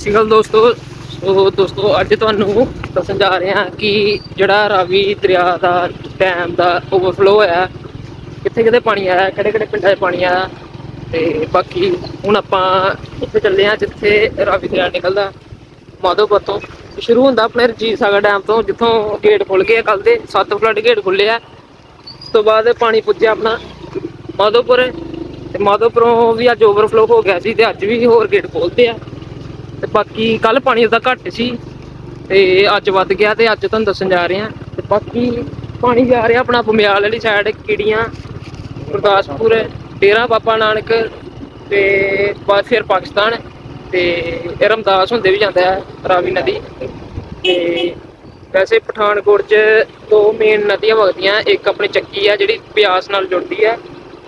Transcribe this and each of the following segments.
ਸਤਿ ਸ਼੍ਰੀ ਅਕਾਲ ਦੋਸਤੋ। ਸੋ ਦੋਸਤੋ, ਅੱਜ ਤੁਹਾਨੂੰ ਦੱਸਣ ਜਾ ਰਹੇ ਹਾਂ ਕਿ ਜਿਹੜਾ ਰਾਵੀ ਦਰਿਆ ਦਾ ਡੈਮ ਦਾ ਓਵਰਫਲੋ ਹੋਇਆ ਕਿੱਥੇ ਕਿੱਥੇ ਪਾਣੀ ਆਇਆ ਕਿਹੜੇ ਕਿਹੜੇ ਪਿੰਡਾਂ 'ਚ ਪਾਣੀ ਆਇਆ ਤੇ ਬਾਕੀ ਹੁਣ ਆਪਾਂ ਉੱਥੇ ਚੱਲੇ ਹਾਂ ਜਿੱਥੇ ਰਾਵੀ ਦਰਿਆ ਨਿਕਲਦਾ, ਮਾਧੋਪੁਰ ਤੋਂ। ਸ਼ੁਰੂ ਹੁੰਦਾ ਆਪਣੇ ਰਜੀਤ ਸਾਗਰ ਡੈਮ ਤੋਂ, ਜਿੱਥੋਂ ਗੇਟ ਖੁੱਲ ਗਏ ਕੱਲ ਦੇ, ਸੱਤ ਫਲੱਡ ਗੇਟ ਖੁੱਲੇ ਆ। ਉਸ ਤੋਂ ਬਾਅਦ ਪਾਣੀ ਪੁੱਜਿਆ ਆਪਣਾ ਮਾਧੋਪੁਰ। ਤੇ ਮਾਧੋਪੁਰੋਂ ਵੀ ਅੱਜ ਓਵਰਫਲੋ ਹੋ ਗਿਆ ਸੀ ਤੇ ਅੱਜ ਵੀ ਹੋਰ ਗੇਟ ਖੋਲਦੇ ਆ। ਤੇ ਬਾਕੀ ਕੱਲ ਪਾਣੀ ਉਹਦਾ ਘੱਟ ਸੀ ਤੇ ਅੱਜ ਵੱਧ ਗਿਆ ਤੇ ਅੱਜ ਤੁਹਾਨੂੰ ਦੱਸਣ ਜਾ ਰਹੇ ਹਾਂ। ਤੇ ਬਾਕੀ ਪਾਣੀ ਜਾ ਰਿਹਾ ਆਪਣਾ ਬਮਿਆਲ ਵਾਲੀ ਸਾਈਡ ਕੀੜੀਆਂ, ਗੁਰਦਾਸਪੁਰ, ਡੇਰਾ ਬਾਬਾ ਨਾਨਕ ਤੇ ਬਾਅਦ ਫਿਰ ਪਾਕਿਸਤਾਨ ਤੇ ਰਮਦਾਸ ਹੁੰਦੇ ਵੀ ਜਾਂਦਾ ਹੈ, ਰਾਵੀ ਨਦੀ। ਤੇ ਵੈਸੇ ਪਠਾਨਕੋਟ 'ਚ ਦੋ ਮੇਨ ਨਦੀਆਂ ਵਗਦੀਆਂ, ਇੱਕ ਆਪਣੀ ਚੱਕੀ ਆ ਜਿਹੜੀ ਬਿਆਸ ਨਾਲ ਜੁੜਦੀ ਹੈ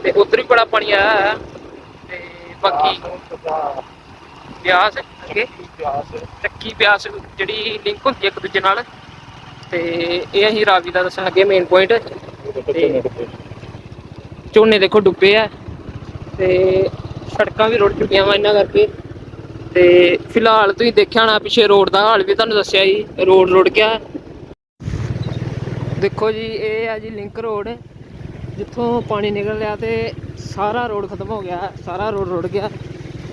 ਤੇ ਉੱਧਰ ਵੀ ਬੜਾ ਪਾਣੀ ਆਇਆ ਹੈ। ਤੇ ਬਾਕੀ ਬਿਆਸ ਅੱਗੇ। ਚੱਕੀ ਪਿਆਸ ਜਿਹੜੀ ਲਿੰਕ ਹੁੰਦੀ ਹੈ ਇੱਕ ਦੂਜੇ ਨਾਲ। ਤੇ ਇਹ ਅਸੀਂ ਰਾਵੀ ਦਾ ਦੱਸਣ ਲੱਗੇ ਮੇਨ ਪੁਆਇੰਟ ਝੋਨੇ ਦੇਖੋ ਡੁੱਬੇ ਆ। ਤੇ ਸੜਕਾਂ ਵੀ ਰੁੜ ਚੁੱਕੀਆਂ ਵਾ ਇਹਨਾਂ ਕਰਕੇ। ਤੇ ਫਿਲਹਾਲ ਤੁਸੀਂ ਦੇਖਿਆ ਹੋਣਾ ਪਿੱਛੇ ਰੋਡ ਦਾ ਹਾਲ ਵੀ ਤੁਹਾਨੂੰ ਦੱਸਿਆ ਜੀ, ਰੋਡ ਰੁੜ ਗਿਆ। ਦੇਖੋ ਜੀ, ਇਹ ਆ ਜੀ ਲਿੰਕ ਰੋਡ। ਜਿੱਥੋਂ ਪਾਣੀ ਨਿਕਲ ਰਿਹਾ ਤੇ ਸਾਰਾ ਰੋਡ ਖਤਮ ਹੋ ਗਿਆ, ਸਾਰਾ ਰੋਡ ਰੁੜ ਗਿਆ।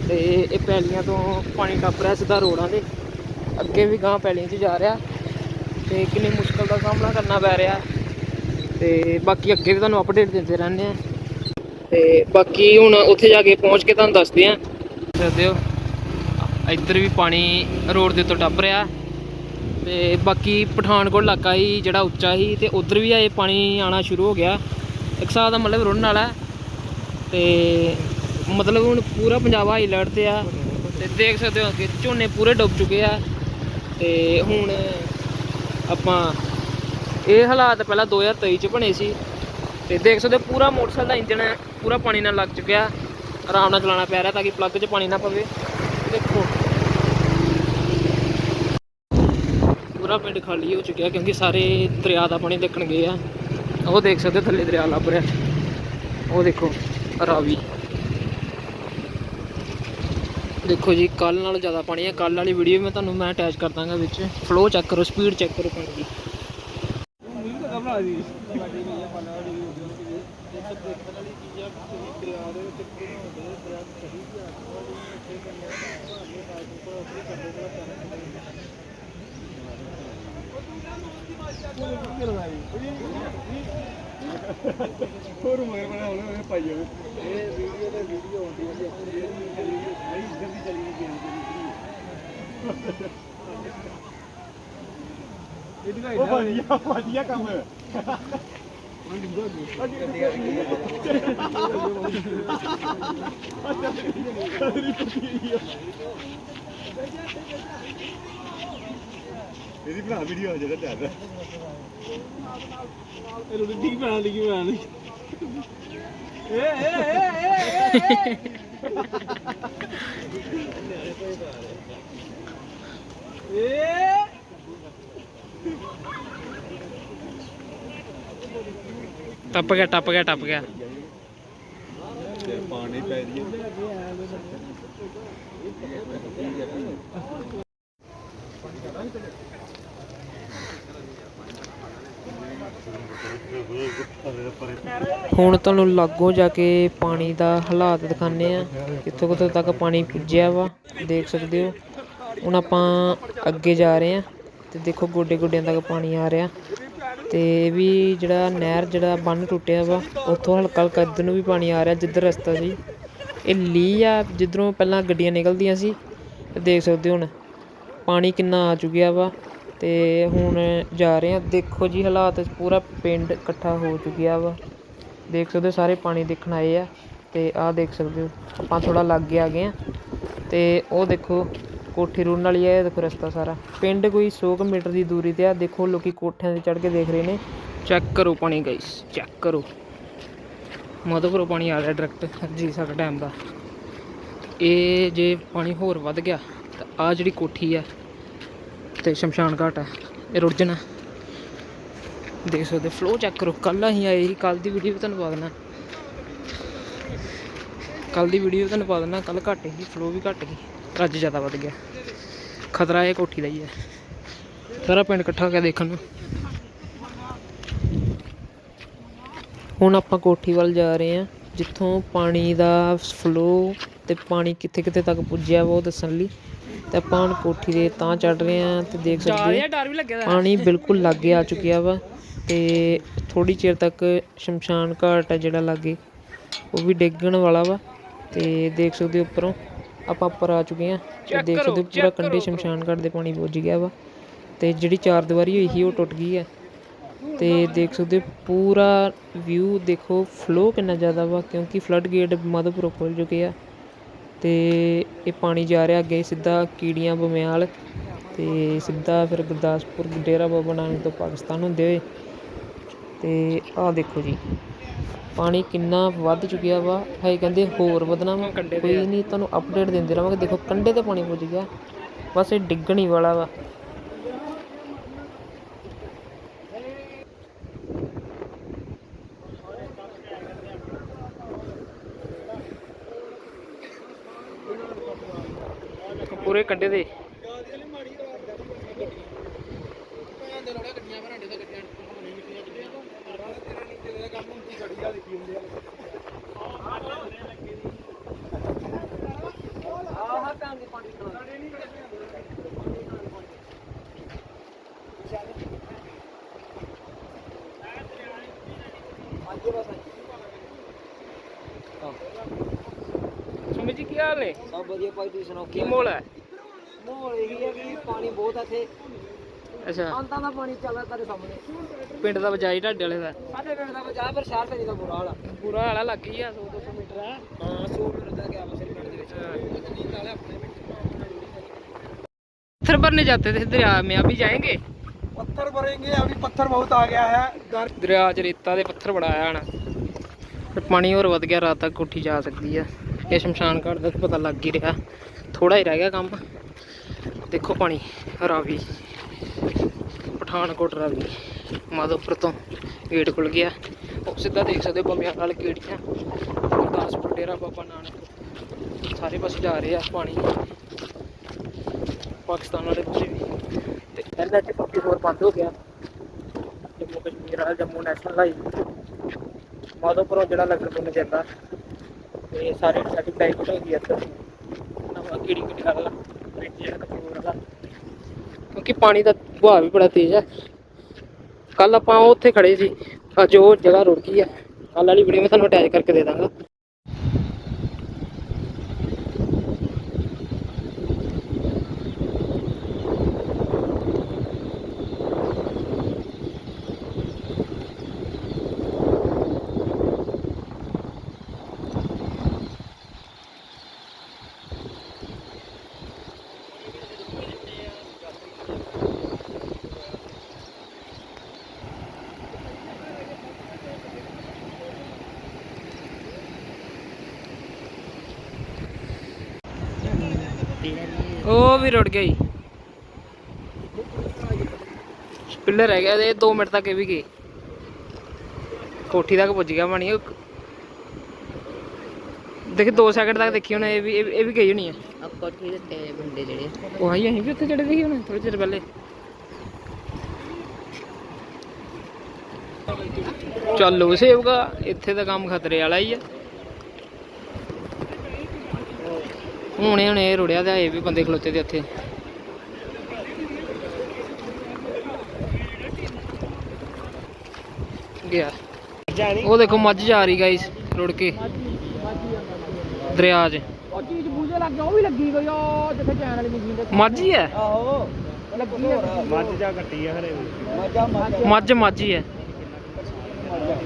ਤੇ ਇਹ ਪੈਲੀਆਂ ਤੋਂ ਪਾਣੀ ਟੱਪ ਰਿਹਾ ਸਿੱਧਾ ਰੋਡਾਂ ਦੇ ਅੱਗੇ ਵੀ ਗਾਂ ਪੈਲੀਆਂ 'ਚ ਜਾ ਰਿਹਾ ਤੇ ਕਿੰਨੀ ਮੁਸ਼ਕਲ ਦਾ ਸਾਹਮਣਾ ਕਰਨਾ ਪੈ ਰਿਹਾ। ਤੇ ਬਾਕੀ ਅੱਗੇ ਵੀ ਤੁਹਾਨੂੰ ਅਪਡੇਟ ਦਿੰਦੇ ਰਹਿੰਦੇ ਆ ਤੇ ਬਾਕੀ ਹੁਣ ਉੱਥੇ ਜਾ ਕੇ ਪਹੁੰਚ ਕੇ ਤੁਹਾਨੂੰ ਦੱਸਦੇ ਆ ਸਕਦੇ ਹੋ, ਇੱਧਰ ਵੀ ਪਾਣੀ ਰੋਡ ਦੇ ਉੱਤੇ ਟੱਪ ਰਿਹਾ। ਤੇ ਬਾਕੀ ਪਠਾਨਕੋਟ ਇਲਾਕਾ ਹੀ ਜਿਹੜਾ ਉੱਚਾ ਸੀ ਤੇ ਉਧਰ ਵੀ ਆਏ ਪਾਣੀ ਆਣਾ ਸ਼ੁਰੂ ਹੋ ਗਿਆ। ਇੱਕ ਹਿਸਾਬ ਦਾ ਮਤਲਬ ਰੁੜਨ ਵਾਲਾ ਹੈ। ਤੇ ਮਤਲਬ ਹੁਣ ਪੂਰਾ ਪੰਜਾਬ ਹਾਈ ਅਲਰਟ ਤੇ ਆ ਤੇ ਦੇਖ ਸਕਦੇ ਹੋ ਕਿ ਝੋਨੇ ਪੂਰੇ ਡੁੱਬ ਚੁੱਕੇ ਆ ਤੇ ਹੁਣ ਆਪਾਂ ਇਹ ਹਾਲਾਤ ਪਹਿਲਾਂ 2023 ਚ ਬਣੇ ਸੀ ਤੇ ਦੇਖ ਸਕਦੇ ਹੋ ਪੂਰਾ ਮੋਟਰਸਾਈਕਲ ਦਾ ਇੰਜਨ ਪੂਰਾ ਪਾਣੀ ਨਾਲ ਲੱਗ ਚੁੱਕਿਆ, ਆਰਾਮ ਨਾਲ ਚਲਾਉਣਾ ਪੈ ਰਿਹਾ ਤਾਂ ਕਿ ਪਲੱਗ 'ਚ ਪਾਣੀ ਨਾ ਪਵੇ। ਦੇਖੋ। ਪੂਰਾ ਪਿੰਡ ਖਾਲੀ ਹੋ ਚੁੱਕਿਆ ਕਿਉਂਕਿ ਸਾਰੇ ਦਰਿਆ ਦਾ ਪਾਣੀ ਦੇਖਣ ਗਏ ਆ। ਉਹ ਦੇਖ ਸਕਦੇ ਹੋ ਥੱਲੇ ਦਰਿਆ ਲੱਭ ਰਿਹਾ। ਉਹ ਦੇਖੋ, ਰਾਵੀ। ਦੇਖੋ ਜੀ ਕੱਲ ਨਾਲੋਂ ਜ਼ਿਆਦਾ ਪਾਣੀ ਹੈ ਕੱਲ ਵਾਲੀ ਵੀਡੀਓ ਮੈਂ ਤੁਹਾਨੂੰ ਮੈਂ ਅਟੈਚ ਕਰ ਦਾਂਗਾ ਵਿੱਚ। ਫਲੋ ਚੈੱਕ ਕਰੋ ਸਪੀਡ ਚੈੱਕ ਕਰੋ ਪਾਣੀ ਦੀ। ਹੋਰ ਮਗਰ ਬਣਾ ਉਹਨੇ ਪਾਈ ਜਾਵੇ। ਇਹ ਵੀਡੀਓ ਤੇ ਵੀਡੀਓ ਆਉਂਦੀ ਹੈ ਆਪਣੀ ਜਿਹੜੀ ਇੱਧਰ ਦੀ ਚੱਲੀ ਗਈ ਗੇਮ ਦੀ ਉਹ ਵਧੀਆ ਵਧੀਆ ਕੰਮ ਹੈ ਇਹਦੀ ਬਣਾ ਵੀਡੀਓ ਜਿਹੜਾ ਚੱਲ ਇਹ ਰੋਟੀ ਬਣਾ ਲਈ ਬਣਾ ਲਈ। ਏ ਏ ਏ ਏ ਏ ਏ। ਟੱਪ ਗਿਆ ਟੱਪ ਗਿਆ ਟੱਪ ਗਿਆ। ਪਾਣੀ ਪੈ ਰਹੀ ਹੁਣ ਤੁਹਾਨੂੰ ਲਾਗੋਂ ਜਾ ਕੇ ਪਾਣੀ ਦਾ ਹਾਲਾਤ ਦਿਖਾਣੇ ਆ ਕਿੱਥੋਂ ਕਿੱਥੋਂ ਤੱਕ ਪਾਣੀ ਪੁੱਜਿਆ ਵਾ, ਦੇਖ ਸਕਦੇ ਹੋ। ਹੁਣ ਆਪਾਂ ਅੱਗੇ ਜਾ ਰਹੇ ਆ ਤੇ ਦੇਖੋ ਗੋਡੇ ਗੋਡਿਆਂ ਤੱਕ ਪਾਣੀ ਆ ਰਿਹਾ। ਤੇ ਇਹ ਵੀ ਜਿਹੜਾ ਨਹਿਰ ਜਿਹੜਾ ਬੰਨ ਟੁੱਟਿਆ ਵਾ, ਉੱਥੋਂ ਹਲਕਾ ਹਲਕਾ ਇੱਧਰ ਨੂੰ ਵੀ ਪਾਣੀ ਆ ਰਿਹਾ, ਜਿੱਧਰ ਰਸਤਾ ਸੀ। ਇਹ ਲੀ ਆ, ਜਿੱਧਰੋਂ ਪਹਿਲਾਂ ਗੱਡੀਆਂ ਨਿਕਲਦੀਆਂ ਸੀ ਦੇਖ ਸਕਦੇ ਹੋ ਹੁਣ, ਪਾਣੀ ਕਿੰਨਾ ਆ ਚੁੱਕਿਆ ਵਾ। ਅਤੇ ਹੁਣ ਜਾ ਰਹੇ ਹਾਂ। ਦੇਖੋ ਜੀ ਹਾਲਾਤ ਪੂਰਾ ਪਿੰਡ ਇਕੱਠਾ ਹੋ ਚੁੱਕਿਆ ਵਾ। ਦੇਖ ਸਕਦੇ ਹੋ, ਸਾਰੇ ਪਾਣੀ ਦੇਖਣ ਆਏ ਆ ਅਤੇ ਆਹ ਦੇਖ ਸਕਦੇ ਹੋ, ਆਪਾਂ ਥੋੜ੍ਹਾ ਲਾਗੇ ਆ ਗਏ ਹਾਂ। ਅਤੇ ਉਹ ਦੇਖੋ, ਕੋਠੀ ਰੁੜਨ ਵਾਲੀ ਹੈ ਇਹ ਦੇਖੋ ਰਸਤਾ ਸਾਰਾ। ਪਿੰਡ ਕੋਈ 100 ਕੁ ਮੀਟਰ ਦੀ ਦੂਰੀ ਤੇ ਆ। ਦੇਖੋ ਲੋਕੀ ਕੋਠਿਆਂ ਤੇ ਚੜ੍ਹ ਕੇ ਦੇਖ ਰਹੇ ਨੇ। ਚੈੱਕ ਕਰੋ ਪਾਣੀ ਗਾਇਸ ਚੈੱਕ ਕਰੋ। ਮਧੋਪੁਰੋਂ ਪਾਣੀ ਆ ਰਿਹਾ ਡਾਇਰੈਕਟ ਜੀ ਸਾਡਾ ਡੈਮ ਦਾ। ਇਹ ਜੇ ਪਾਣੀ ਹੋਰ ਵੱਧ ਗਿਆ, ਤਾਂ ਆ ਜਿਹੜੀ ਕੋਠੀ ਆ ਤੇ ਸ਼ਮਸ਼ਾਨ ਘਾਟ ਹੈ, ਇਹ ਰੁੜ ਜਾਣਾ। ਦੇਖ ਸਕਦੇ ਫਲੋ ਚੈੱਕ ਕਰੋ ਕੱਲ ਅਸੀਂ ਆਏ ਸੀ ਕੱਲ ਦੀ ਵੀਡੀਓ ਵੀ ਤੁਹਾਨੂੰ ਪਾ ਦੇਣਾ ਕੱਲ ਦੀ ਵੀਡੀਓ ਵੀ ਤੁਹਾਨੂੰ ਪਾ ਦੇਣਾ ਕੱਲ ਘੱਟ ਸੀ ਫਲੋ ਵੀ ਘੱਟ ਸੀ ਅੱਜ ਜ਼ਿਆਦਾ ਵੱਧ ਗਿਆ। ਖਤਰਾ ਇਹ ਕੋਠੀ ਦਾ ਹੀ ਹੈ। ਸਾਰਾ ਪਿੰਡ ਇਕੱਠਾ ਹੋ ਗਿਆ ਦੇਖਣ ਨੂੰ। ਹੁਣ ਆਪਾਂ ਕੋਠੀ ਵੱਲ ਜਾ ਰਹੇ ਹਾਂ, ਜਿੱਥੋਂ ਪਾਣੀ ਦਾ ਫਲੋ ਤੇ ਪਾਣੀ ਕਿੱਥੇ ਕਿੱਥੇ ਤੱਕ ਪੁੱਜਿਆ ਵਾ ਉਹ ਦੱਸਣ ਲਈ। ਤੇ ਆਪਾਂ ਹੁਣ ਕੋਠੀ ਦੇ ਤਾਂ ਚੜ ਰਹੇ ਹਾਂ ਤੇ ਦੇਖ ਸਕਦੇ ਹੋ ਡਰ ਵੀ ਲੱਗਿਆ ਪਾਣੀ ਬਿਲਕੁਲ ਲਾਗੇ ਆ ਚੁੱਕਿਆ ਵਾ ਤੇ ਥੋੜੀ ਚਿਰ ਤੱਕ ਸ਼ਮਸ਼ਾਨ ਘਾਟ ਹੈ ਜਿਹੜਾ ਲਾਗੇ ਉਹ ਵੀ ਡਿੱਗਣ ਵਾਲਾ ਵਾ ਤੇ ਦੇਖ ਸਕਦੇ ਹੋ ਉੱਪਰੋਂ ਆਪਾਂ ਉੱਪਰ ਆ ਚੁੱਕੇ ਹਾਂ ਤੇ ਦੇਖ ਸਕਦੇ ਹੋ ਪੂਰਾ ਕੰਢੇ ਸ਼ਮਸ਼ਾਨ ਘਾਟ ਦੇ ਪਾਣੀ ਪੁੱਜ ਗਿਆ ਵਾ ਤੇ ਜਿਹੜੀ ਚਾਰ ਦੀਵਾਰੀ ਹੋਈ ਸੀ ਉਹ ਟੁੱਟ ਗਈ ਹੈ ਤੇ ਦੇਖ ਸਕਦੇ ਹੋ ਪੂਰਾ ਵਿਊ ਦੇਖੋ ਫਲੋ ਕਿੰਨਾ ਜ਼ਿਆਦਾ ਵਾ ਕਿਉਂਕਿ ਫਲੱਡ ਗੇਟ ਮਾਧੋਪੁਰ ਖੁੱਲ ਚੁੱਕੇ ਆ। ਤੇ ਇਹ ਪਾਣੀ ਜਾ ਰਿਹਾ ਅੱਗੇ ਸਿੱਧਾ ਕੀੜੀਆਂ ਬਮਿਆਲ ਤੇ ਸਿੱਧਾ ਫਿਰ ਗੁਰਦਾਸਪੁਰ ਡੇਰਾ ਬਾਬਾ ਨਾਨਕ ਤੋਂ ਪਾਕਿਸਤਾਨ ਹੁੰਦੇ ਹੋਏ। ਤੇ ਆਹ ਦੇਖੋ ਜੀ ਪਾਣੀ ਕਿੰਨਾ ਵੱਧ ਚੁੱਕਿਆ ਵਾ। ਹਾਈ ਕਹਿੰਦੇ ਹੋਰ ਵਧਣਾ ਵਾ। ਕੋਈ ਨਹੀਂ ਤੁਹਾਨੂੰ ਅਪਡੇਟ ਦਿੰਦੇ ਰਹਾਂਗੇ। ਦੇਖੋ ਕੰਢੇ ਤੇ ਪਾਣੀ ਪੁੱਜ ਗਿਆ। ਬਸ ਇਹ ਡਿੱਗਣ ਹੀ ਵਾਲਾ ਵਾ। ਪੂਰੇ ਕੰਢੇ ਤੇ। ਸੁਮੀ ਜੀ ਕੀ ਹਾਲ ਨੇ? ਸਭ ਵਧੀਆ ਭਾਈ ਤੁਸੀਂ ਸੁਣਾਓ? ਕੀ ਮੋਲ ਹੈ? ਮਾਹੌਲ ਇਹੀ ਹੈ ਕਿ ਪਾਣੀ ਬਹੁਤ ਆ ਇੱਥੇ ਅੱਛਾ ਅੰਤਾਂ ਦਾ ਪਾਣੀ ਚੱਲਦਾ ਤੁਹਾਡੇ ਸਾਹਮਣੇ ਪਿੰਡ ਦਾ ਬਜਾਈ ਢਾਡੇ ਵਾਲੇ ਦਾ ਸਾਡੇ ਪਿੰਡ ਦਾ ਬਚਾ ਪਰ ਸ਼ਹਿਰ ਤੇ ਦਾ ਬੁਰਾ ਹਾਲ ਆ ਪੂਰਾ ਹਾਲਾ ਲੱਗ ਹੀ ਆ 100 200 ਮੀਟਰ ਆ ਹਾਂ 100 ਮੀਟਰ ਦਾ ਗਿਆ ਬਸ ਪਿੰਡ ਦੇ ਵਿੱਚ ਨੀਂਦ ਵਾਲੇ ਆਪਣੇ पत्थर भरने जाते थे दरिया में अभी जाएंगे पत्थर भरेंगे अभी पत्थर बहुत आ गया है दर ਦਰਿਆ 'ਚ ਰੇਤਾ ਦੇ ਪੱਥਰ ਬੜਾ ਆਇਆ ਹਣਾ ਤੇ ਪਾਣੀ ਹੋਰ ਵੱਧ ਗਿਆ ਰਾਤ ਤੱਕ ਕੋਠੀ ਜਾ ਸਕਦੀ ਆ ਇਹ ਸ਼ਮਸ਼ਾਨ ਘਾਟ ਦਾ ਤਾਂ ਪਤਾ ਲੱਗ ਹੀ ਰਿਹਾ ਥੋੜਾ ਹੀ ਰਹਿ ਗਿਆ ਕੰਮ ਦੇਖੋ ਪਾਣੀ, ਰਾਵੀ, ਪਠਾਨਕੋਟ ਰਾਵੀ, ਮਾਧੋਪੁਰ ਤੋਂ ਗੇਟ ਖੁੱਲ ਗਿਆ। ਉਹ ਸਿੱਧਾ ਦੇਖ ਸਕਦੇ ਹੋ ਬੰਬਿਆਂ ਨਾਲ ਗੇੜੀਆਂ ਗੁਰਦਾਸਪੁਰ, ਡੇਰਾ ਬਾਬਾ ਨਾਨਕ, ਸਾਰੇ ਪਾਸੇ ਜਾ ਰਹੇ ਆ ਪਾਣੀ। ਪਾਕਿਸਤਾਨ ਵਾਲੇ ਪਾਸੇ ਵੀ। ਤੇ ਪਹਿਲਾਂ ਤੇ ਪੱਕੀ ਹੋਰ ਬੰਦ ਹੋ ਗਿਆ। ਜੰਮੂ ਕਸ਼ਮੀਰ ਵਾਲਾ, ਜੰਮੂ ਨੈਸ਼ਨਲ ਹਾਈਵੇ। ਮਾਧੋਪੁਰੋਂ ਜਿਹੜਾ ਲੱਗਣ ਤੋਂ ਜਾਂਦਾ ਤੇ ਸਾਰੇ ਸਾਡੀ ਬੈਂਕ ਹੋ ਗਈ ਇੱਥੇ। ਨਵਾਂ ਕਿਹੜੀ ਕਿਹੜੀ ਵਾਲਾ ਕਿਉਂਕਿ ਪਾਣੀ ਦਾ ਵਹਾਅ ਵੀ ਬੜਾ ਤੇਜ਼ ਹੈ। ਕੱਲ ਆਪਾਂ ਉੱਥੇ ਖੜੇ ਸੀ। ਅੱਜ ਉਹ ਜਗ੍ਹਾ ਰੁੜ ਗਈ ਹੈ। ਕੱਲ ਵਾਲੀ ਵੀਡੀਓ ਮੈਂ ਤੁਹਾਨੂੰ ਅਟੈਚ ਕਰਕੇ ਦੇ ਦਾਂਗਾ। ਉਹ ਵੀ ਰੁੜ ਗਿਆ ਜੀ। ਪਿੱਲਰ ਰਹਿ ਗਿਆ ਤੇ 2 ਮਿੰਟ ਤੱਕ ਇਹ ਵੀ ਗਏ ਕੋਠੀ ਤੱਕ ਪੁੱਜ ਗਿਆ ਪਾਣੀ ਦੇਖੀ 2 ਸੈਕਿੰਡ ਤੱਕ ਦੇਖੀ ਹੁਣ ਇਹ ਵੀ ਇਹ ਗਈ ਹੋਣੀ ਹੈ ਆਪਾਂ ਠੀਕ ਦਿੱਤੇ ਬੰਦੇ ਜਿਹੜੇ ਉਹ ਆਈ ਅਸੀਂ ਵੀ ਉੱਥੇ ਚੜੇ ਹੁਣ ਥੋੜੇ ਚਿਰ ਪਹਿਲੇ। ਚੱਲੋ ਸੇਵਗਾ ਇੱਥੇ ਤਾਂ ਕੰਮ ਖਤਰੇ ਵਾਲਾ ਹੀ ਆ। ਹੁਣੇ ਹੁਣੇ ਇਹ ਰੁੜਿਆ ਤੇ ਇਹ ਵੀ ਬੰਦੇ ਖਲੋਤੇ ਤੇ ਉੱਥੇ। ਗਿਆ। ਉਹ ਦੇਖੋ ਮੱਝ ਜਾ ਰਹੀ ਗਾਇਸ ਰੁੜ ਕੇ। ਦਰਿਆ 'ਚ। ਉਹ ਚੀਜ਼ ਬੂਝੇ ਲੱਗ ਗਿਆ ਉਹ ਵੀ ਲੱਗੀ ਗਈ ਉਹ ਜਿੱਥੇ ਚੈਨ ਵਾਲੀ ਮਸ਼ੀਨ ਦੇ ਮੱਝ ਹੀ ਹੈ? ਆਹੋ। ਲੱਗੀ ਹੈ ਮੱਝ ਜਾ ਕੱਟੀ ਆ ਹਰੇ ਮੱਝਾਂ ਮੱਝ ਮੱਝ ਮੱਝ ਹੀ। ਹੈ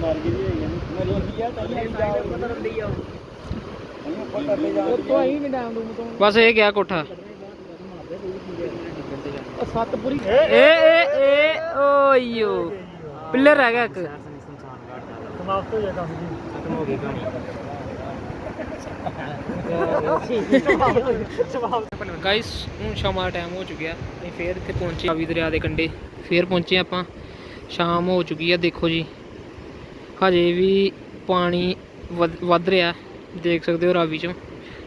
ਮਰ ਗਈ ਜੀ। ਮਰੀ ਗਈ ਆ ਤਾਂ ਇਹ ਜਾ ਬਦਲਦੀ ਆ ਉੱਤੋਂ ਆਈ ਨਹੀਂ ਡੈਮ ਦੂਮ ਤੋਂ ਬਸ ਇਹ ਗਿਆ ਕੋਠਾ। ਉਹ ਸੱਤ ਪੂਰੀ ਏ ਏ ਏ ਓਯੋ ਪਿੱਲਰ ਰਹਿ ਗਿਆ ਇੱਕ। ਸਮਾਪਤ ਹੋ ਜਾ ਕੰਮ ਜੀ। ਖਤਮ ਹੋ ਗਈ ਕਹਾਣੀ ਗਾਇਸ ਹੁਣ ਸ਼ਾਮ ਦਾ ਟਾਈਮ ਹੋ ਚੁੱਕਿਆ। ਅਸੀਂ ਫੇਰ ਇੱਥੇ ਪਹੁੰਚੇ ਰਾਵੀ ਦਰਿਆ ਦੇ ਕੰਢੇ। ਫੇਰ ਪਹੁੰਚੇ ਆਪਾਂ। ਸ਼ਾਮ ਹੋ ਚੁੱਕੀ ਆ ਦੇਖੋ ਜੀ। ਹਜੇ ਵੀ ਪਾਣੀ ਵਧ- ਵੱਧ ਰਿਹਾ। ਦੇਖ ਸਕਦੇ ਹੋ ਰਾਵੀ ਚੋਂ।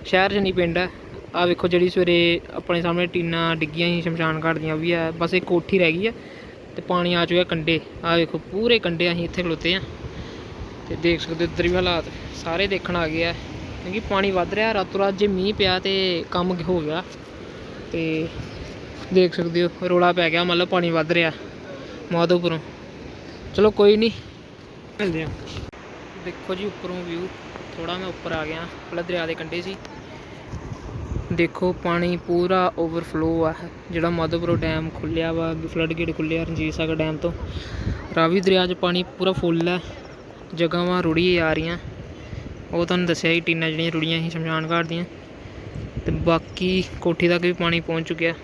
ਸ਼ਹਿਰ 'ਚ ਨਹੀਂ ਪਿੰਡ ਹੈ ਆ ਵੇਖੋ ਜਿਹੜੀ ਸਵੇਰੇ ਆਪਣੇ ਸਾਹਮਣੇ ਟੀਨਾਂ ਡਿੱਗੀਆਂ ਸੀ, ਸ਼ਮਸ਼ਾਨ ਘਾਟ ਦੀਆਂ ਉਹ ਵੀ ਆ, ਬਸ ਇਹ ਕੋਠੀ ਰਹਿ ਗਈ ਆ ਤੇ ਪਾਣੀ ਆ ਚੁੱਕਿਆ ਕੰਡੇ ਆ ਵੇਖੋ ਪੂਰੇ ਕੰਡੇ ਅਸੀਂ ਇੱਥੇ ਖਲੋਤੇ ਆ। ਤੇ ਦੇਖ ਸਕਦੇ ਹੋ ਇੱਧਰ ਵੀ ਹਾਲਾਤ, ਸਾਰੇ ਦੇਖਣ ਆ ਗਏ ਆ, ਕਿਉਂਕਿ ਪਾਣੀ ਵੱਧ ਰਿਹਾ, ਰਾਤੋਂ ਰਾਤ ਜੇ ਮੀਂਹ ਪਿਆ ਤੇ ਕੰਮ ਹੋ ਗਿਆ। ਤੇ ਦੇਖ ਸਕਦੇ ਹੋ ਰੋਲਾ ਪੈ ਗਿਆ, ਮਤਲਬ ਪਾਣੀ ਵੱਧ ਰਿਹਾ ਮਾਧੋਪੁਰੋਂ। ਚਲੋ ਕੋਈ ਨਹੀਂ, ਮਿਲਦੇ ਆ। ਦੇਖੋ ਜੀ ਉੱਪਰੋਂ ਵਿਊ ਥੋੜਾ ਮੈਂ ਉੱਪਰ ਆ ਗਿਆ, ਪਹਿਲਾਂ ਦਰਿਆ ਦੇ ਕੰਢੇ ਸੀ। ਦੇਖੋ, ਪਾਣੀ ਪੂਰਾ ਓਵਰਫਲੋ ਆ, ਜਿਹੜਾ ਮਾਧੋਪੁਰ ਡੈਮ ਖੁੱਲਿਆ ਵਾ ਫਲੱਡ ਗੇਟ ਖੁੱਲਿਆ ਰਣਜੀਤ ਸਾਗਰ ਡੈਮ ਤੋਂ। ਰਾਵੀ ਦਰਿਆ 'ਚ ਪਾਣੀ ਪੂਰਾ ਫੁੱਲ ਹੈ ਜਗ੍ਹਾਵਾਂ ਰੁੜੀ ਆ ਰਹੀਆਂ। ਉਹ ਤੁਹਾਨੂੰ ਦੱਸਿਆ ਹੀ ਟੀਨਾਂ ਜਿਹੜੀਆਂ ਰੁੜੀਆਂ ਸੀ, ਸ਼ਮਸ਼ਾਨ ਘਾਟ ਦੀਆਂ। ਤੇ ਬਾਕੀ ਕੋਠੀ ਤੱਕ ਵੀ ਪਾਣੀ ਪਹੁੰਚ ਚੁੱਕਿਆ,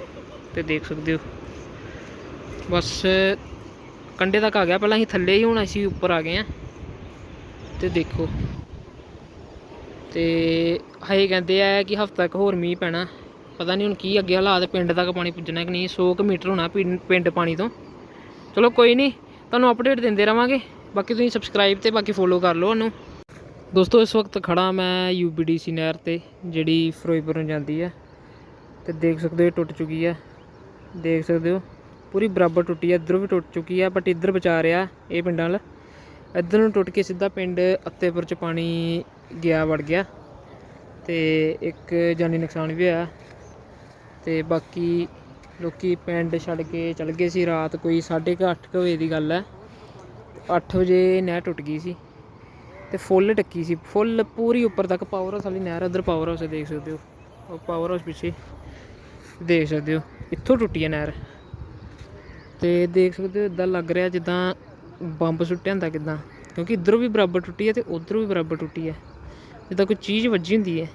ਤੇ ਦੇਖ ਸਕਦੇ ਹੋ। ਬਸ ਕੰਡੇ ਤੱਕ ਆ ਗਿਆ, ਪਹਿਲਾਂ ਅਸੀਂ ਥੱਲੇ ਹੀ ਹੁਣ ਅਸੀਂ ਉੱਪਰ ਆ ਗਏ ਆ ਤੇ ਦੇਖੋ। ਤੇ ਹਾਏ ਕਹਿੰਦੇ ਆ ਕਿ ਹਫ਼ਤਾ ਤੱਕ ਹੋਰ ਮੀਂਹ ਪੈਣਾ। ਪਤਾ ਨਹੀਂ ਹੁਣ ਕੀ ਅੱਗੇ ਹਾਲਾਤ, ਪਿੰਡ ਤੱਕ ਪਾਣੀ ਪੁੱਜਣਾ ਕਿ ਨਹੀਂ 100 ਕੁ ਮੀਟਰ ਹੋਣਾ ਪਿੰਡ ਪਿੰਡ ਪਾਣੀ ਤੋਂ। ਚਲੋ ਕੋਈ ਨਹੀਂ ਤੁਹਾਨੂੰ ਅਪਡੇਟ ਦਿੰਦੇ ਰਵਾਂਗੇ। ਬਾਕੀ ਤੁਸੀਂ ਸਬਸਕ੍ਰਾਈਬ ਤੇ ਬਾਕੀ ਫੋਲੋ ਕਰ ਲਓ ਉਹਨੂੰ ਦੋਸਤੋ, ਇਸ ਵਕਤ ਖੜਾ ਮੈਂ ਯੂਬੀਡੀਸੀ ਨਹਿਰ ਤੇ, ਜਿਹੜੀ ਫਿਰੋਜ਼ਪੁਰ ਨੂੰ ਜਾਂਦੀ ਹੈ ਤੇ ਦੇਖ ਸਕਦੇ ਹੋ ਇਹ ਟੁੱਟ ਚੁੱਕੀ ਹੈ ਦੇਖ ਸਕਦੇ ਹੋ, ਪੂਰੀ ਬਰਾਬਰ ਟੁੱਟੀ ਹੈ ਇੱਧਰੋਂ ਵੀ ਟੁੱਟ ਚੁੱਕੀ ਹੈ ਬਟ ਇੱਧਰ ਬਚਾ ਰਿਹਾ ਇਹ ਪਿੰਡਾਂ ਨਾਲ ਇੱਧਰ ਨੂੰ ਟੁੱਟ ਕੇ ਸਿੱਧਾ ਪਿੰਡ ਅੱਤੇਪੁਰ ਚ ਪਾਣੀ ਗਿਆ, ਵੜ ਗਿਆ ਤੇ ਇੱਕ ਜਾਨੀ ਨੁਕਸਾਨ ਵੀ ਹੋਇਆ ਤੇ ਬਾਕੀ ਲੋਕੀ ਪਿੰਡ ਛੱਡ ਕੇ ਚਲ ਗਏ ਸੀ। ਰਾਤ ਕੋਈ 8:30 ਵਜੇ ਦੀ ਗੱਲ ਹੈ। 8 ਵਜੇ ਨਹਿਰ ਟੁੱਟ ਗਈ ਸੀ ਤੇ ਫੁੱਲ ਟੱਕੀ ਸੀ। ਫੁੱਲ ਪੂਰੀ ਉੱਪਰ ਤੱਕ ਪਾਵਰ ਹਾਊਸ ਵਾਲੀ ਨਹਿਰ, ਉਧਰ ਪਾਵਰ ਹਾਊਸ ਦੇਖ ਸਕਦੇ ਹੋ। ਉਹ ਪਾਵਰ ਹਾਊਸ ਪਿੱਛੇ ਦੇਖ ਸਕਦੇ ਹੋ। ਇੱਥੋਂ ਟੁੱਟੀ ਹੈ ਨਹਿਰ ਤੇ ਦੇਖ ਸਕਦੇ ਹੋ ਇਦਾਂ ਲੱਗ ਰਿਹਾ ਜਿੱਦਾਂ ਬੰਬ ਸੁੱਟਿਆ ਹੁੰਦਾ ਕਿਦਾਂ। ਕਿਉਂਕਿ ਇੱਧਰੋਂ ਵੀ ਬਰਾਬਰ ਟੁੱਟੀ ਹੈ ਤੇ ਉਧਰੋਂ ਵੀ ਬਰਾਬਰ ਟੁੱਟੀ ਹੈ। ਜਿੱਦਾਂ ਕੋਈ ਚੀਜ਼ ਵੱਜੀ ਹੁੰਦੀ ਹੈ।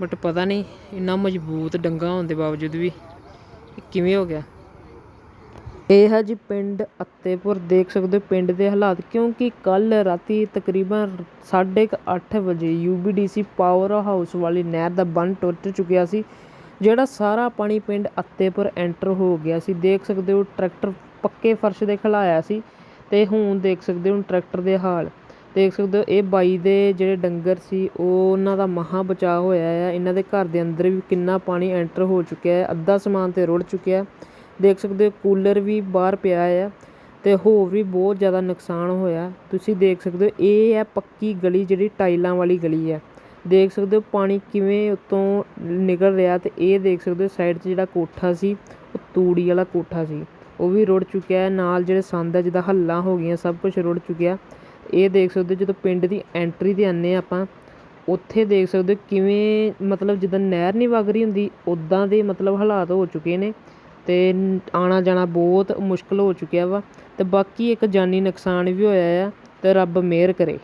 ਬਟ ਪਤਾ ਨਹੀਂ, ਇੰਨਾ ਮਜ਼ਬੂਤ ਡੰਗਾ ਹੋਣ ਦੇ ਬਾਵਜੂਦ ਵੀ ਕਿਵੇਂ ਹੋ ਗਿਆ। ਇਹ ਹੈ ਜੀ ਪਿੰਡ ਅੱਤੇਪੁਰ। ਦੇਖ ਸਕਦੇ ਹੋ ਪਿੰਡ ਦੇ ਹਾਲਾਤ, ਕਿਉਂਕਿ ਕੱਲ ਰਾਤੀ ਤਕਰੀਬਨ 8:30 ਵਜੇ ਯੂਬੀਡੀਸੀ ਪਾਵਰ ਹਾਊਸ ਵਾਲੀ ਨਹਿਰ ਦਾ ਬੰਨ ਟੁੱਟ ਚੁੱਕਿਆ ਸੀ, ਜਿਹੜਾ ਸਾਰਾ ਪਾਣੀ ਪਿੰਡ ਅੱਤੇਪੁਰ ਐਂਟਰ ਹੋ ਗਿਆ ਸੀ। ਦੇਖ ਸਕਦੇ ਹੋ ਟਰੈਕਟਰ ਪੱਕੇ ਫਰਸ਼ ਦੇ ਖਲਾਇਆ ਸੀ ਤੇ ਹੁਣ ਦੇਖ ਸਕਦੇ ਹੋ ਟਰੈਕਟਰ ਦੇ ਹਾਲ। ਦੇਖ ਸਕਦੇ ਹੋ, ਇਹ ਬਾਈ ਦੇ ਜਿਹੜੇ ਡੰਗਰ ਸੀ, ਉਹ ਉਹਨਾਂ ਦਾ ਮਹਾ ਬਚਾਅ ਹੋਇਆ ਆ। ਇਹਨਾਂ ਦੇ ਘਰ ਦੇ ਅੰਦਰ ਵੀ ਕਿੰਨਾ ਪਾਣੀ ਐਂਟਰ ਹੋ ਚੁੱਕਿਆ ਹੈ ਅੱਧਾ ਸਮਾਨ ਤੇ ਰੁੜ ਚੁੱਕਿਆ ਦੇਖ ਸਕਦੇ ਹੋ, ਕੂਲਰ ਵੀ ਬਾਹਰ ਪਿਆ ਆ ਤੇ ਹੋਰ ਵੀ ਬਹੁਤ ਜ਼ਿਆਦਾ ਨੁਕਸਾਨ ਹੋਇਆ। ਤੁਸੀਂ ਦੇਖ ਸਕਦੇ ਹੋ, ਇਹ ਹੈ ਪੱਕੀ ਗਲੀ ਜਿਹੜੀ ਟਾਈਲਾਂ ਵਾਲੀ ਗਲੀ ਹੈ ਦੇਖ ਸਕਦੇ ਹੋ, ਪਾਣੀ ਕਿਵੇਂ ਉੱਤੋਂ ਨਿਕਲ ਰਿਹਾ ਤੇ ਇਹ ਦੇਖ ਸਕਦੇ ਹੋ, ਸਾਈਡ 'ਚ ਜਿਹੜਾ ਕੋਠਾ ਸੀ, ਉਹ ਤੂੜੀ ਵਾਲਾ ਕੋਠਾ ਸੀ। ਉਹ ਵੀ ਰੁੜ ਚੁੱਕਿਆ ਹੈ ਨਾਲ ਜਿਹੜੇ ਸੰਦ ਹੈ ਜਿੱਦਾਂ ਹੱਲਾਂ ਹੋ ਗਈਆਂ, ਸਭ ਕੁਝ ਰੁੜ ਚੁੱਕਿਆ ਇਹ ਦੇਖ ਸਕਦੇ ਹੋ ਜਦੋਂ ਪਿੰਡ ਦੀ ਐਂਟਰੀ ਤੇ ਆਉਂਦੇ ਹਾਂ ਆਪਾਂ, ਉੱਥੇ ਦੇਖ ਸਕਦੇ ਹੋ ਕਿਵੇਂ ਮਤਲਬ ਜਿੱਦਾਂ ਨਹਿਰ ਨਹੀਂ ਵਗ ਰਹੀ ਹੁੰਦੀ ਉੱਦਾਂ ਦੇ ਮਤਲਬ ਹਾਲਾਤ ਹੋ ਚੁੱਕੇ ਨੇ ਅਤੇ ਆਉਣਾ ਜਾਣਾ ਬਹੁਤ ਮੁਸ਼ਕਿਲ ਹੋ ਚੁੱਕਿਆ ਵਾ ਅਤੇ ਬਾਕੀ ਇੱਕ ਜਾਨੀ ਨੁਕਸਾਨ ਵੀ ਹੋਇਆ ਆ ਅਤੇ ਰੱਬ ਮਿਹਰ ਕਰੇ।